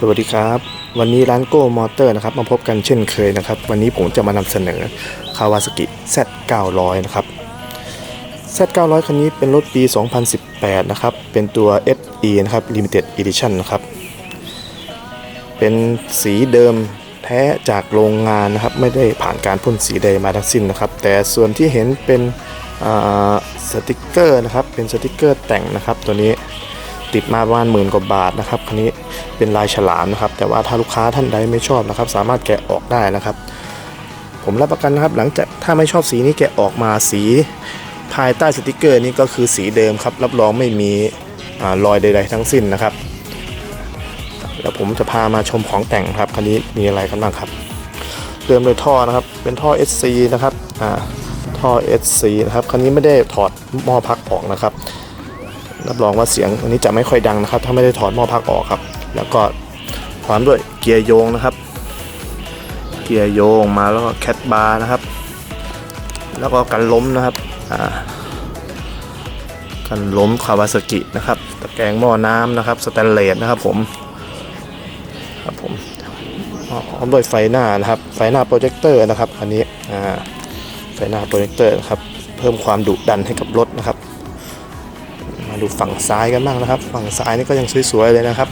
สวัสดีครับ วันนี้ร้านโก้มอเตอร์นะครับมาพบกันเช่นเคยนะครับ วันนี้ผมจะมานำเสนอคาวาสกิ Z900 นะครับ Z900 คันนี้เป็นรถปี 2018 นะครับ เป็นตัว SE นะครับ Limited Edition นะครับ เป็นสีเดิมแท้จากโรงงานนะครับ ไม่ได้ผ่านการพ่นสีใดมาทั้งสิ้นนะครับ แต่ส่วนที่เห็นเป็นสติกเกอร์นะครับ เป็นสติกเกอร์แต่งนะครับตัวนี้ ติดมาประมาณหมื่นกว่าบาทนะครับคันนี้เป็นลายฉลามนะครับ แต่ว่าถ้าลูกค้าท่านใดไม่ชอบนะครับ สามารถแกะออกได้นะครับ ผมรับประกันนะครับ หลังจากถ้าไม่ชอบสีนี้แกะออกมาสีภายใต้สติกเกอร์นี้ก็คือสีเดิมครับ รับรองไม่มีอรอยใด ๆ ทั้งสิ้นนะครับเดี๋ยวผมจะพามาชมของแต่งครับคันนี้มีอะไรกันบ้างครับเริ่มโดยท่อนะครับ เป็นท่อ SC นะครับอ่าท่อ SC นะครับคันนี้ไม่ได้ถอดหม้อพักออกนะครับ รับรองว่าเสียงอันนี้จะไม่ค่อยดังนะครับ ถ้าไม่ได้ถอดหม้อพักออกครับ แล้วก็พร้อมด้วยเกียร์โยงนะครับ เกียร์โยงมาแล้วก็แคทบาร์นะครับ แล้วก็กันล้มนะครับอ่ากันล้มคาวาสกินะครับตะแกรงหม้อน้ำนะครับสแตนเลสนะครับผมครับผมพร้อมด้วยไฟหน้านะครับ ไฟหน้าโปรเจคเตอร์นะครับ อันนี้ไฟหน้าโปรเจคเตอร์นะครับ เพิ่มความดุดันให้กับรถนะครับ มาดูฝั่งซ้ายกันบ้างนะครับ ฝั่งซ้ายนี่ก็ยังสวยๆเลยนะครับ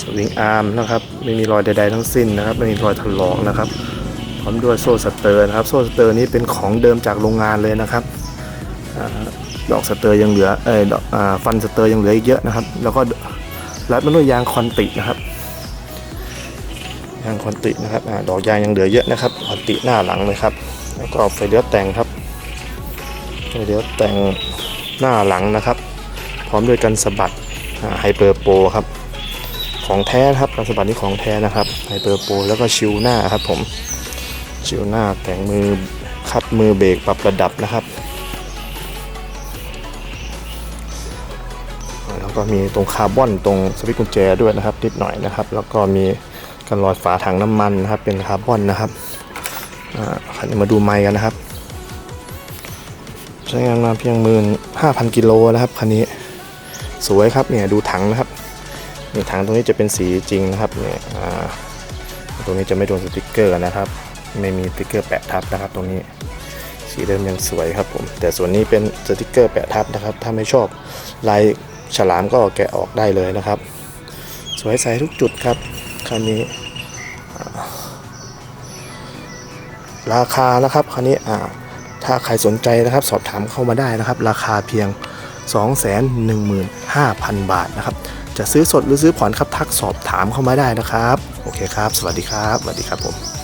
สวิงอาร์มนะครับ ไม่มีรอยใดๆทั้งสิ้นนะครับ ไม่มีรอยถลอกนะครับ พร้อมด้วยโซ่สเตอร์นะครับ โซ่สเตอร์นี้เป็นของเดิมจากโรงงานเลยนะครับอดอกสเตอร์ยังเหลือเออดอกฟันสเตอร์ยังเหลืออีกเยอะนะครับ แล้วก็รัดมาด้วยยางคอนตินะครับยางคอนตินะครับอดอกยางยังเหลือเยอะนะครับคอนติหน้าหลังเลยครับ แล้วก็ไฟเลี้ยวแต่งครับ เดี๋ยวแต่งหน้าหลังนะครับ พร้อมด้วยกันสะบัดไฮเปอร์โปรครับ ของแท้ครับกันสะบัดนี่ของแท้นะครับไฮเปอร์โปรแล้วก็ชิวหน้าครับผมชิวหน้าแต่งมือคัดมือเบรกปรับระดับนะครับแล้วก็มีตรงคาร์บอนตรงสวิตช์กุญแจด้วยนะครับนิดหน่อยนะครับ แล้วก็มีกันรอยฝาถังน้ำมันนะครับ เป็นคาร์บอนนะครับอ่ามาดูไมค์กันนะครับ ใช้งานมาเพียงหมื่นห้าพันกิโลนะครับคันนี้ สวยครับเนี่ยดูถังนะครับนี่ถังตรงนี้จะเป็นสีจริงนะครับเนี่ยตรงนี้จะไม่โดนสติกเกอร์นะครับ ไม่มีสติกเกอร์แปะทับนะครับ ตรงนี้สีเดิมยังสวยครับผม แต่ส่วนนี้เป็นสติกเกอร์แปะทับนะครับ ถ้าไม่ชอบลายฉลามก็แกะออกได้เลยนะครับ สวยใสทุกจุดครับคันนี้ ราคานะครับคันนี้อ่า ถ้าใครสนใจนะครับสอบถามเข้ามาได้นะครับ ราคาเพียง 215,000 บาทนะครับ จะซื้อสดหรือซื้อผ่อนครับทักสอบถามเข้ามาได้นะครับ โอเคครับ สวัสดีครับ สวัสดีครับผม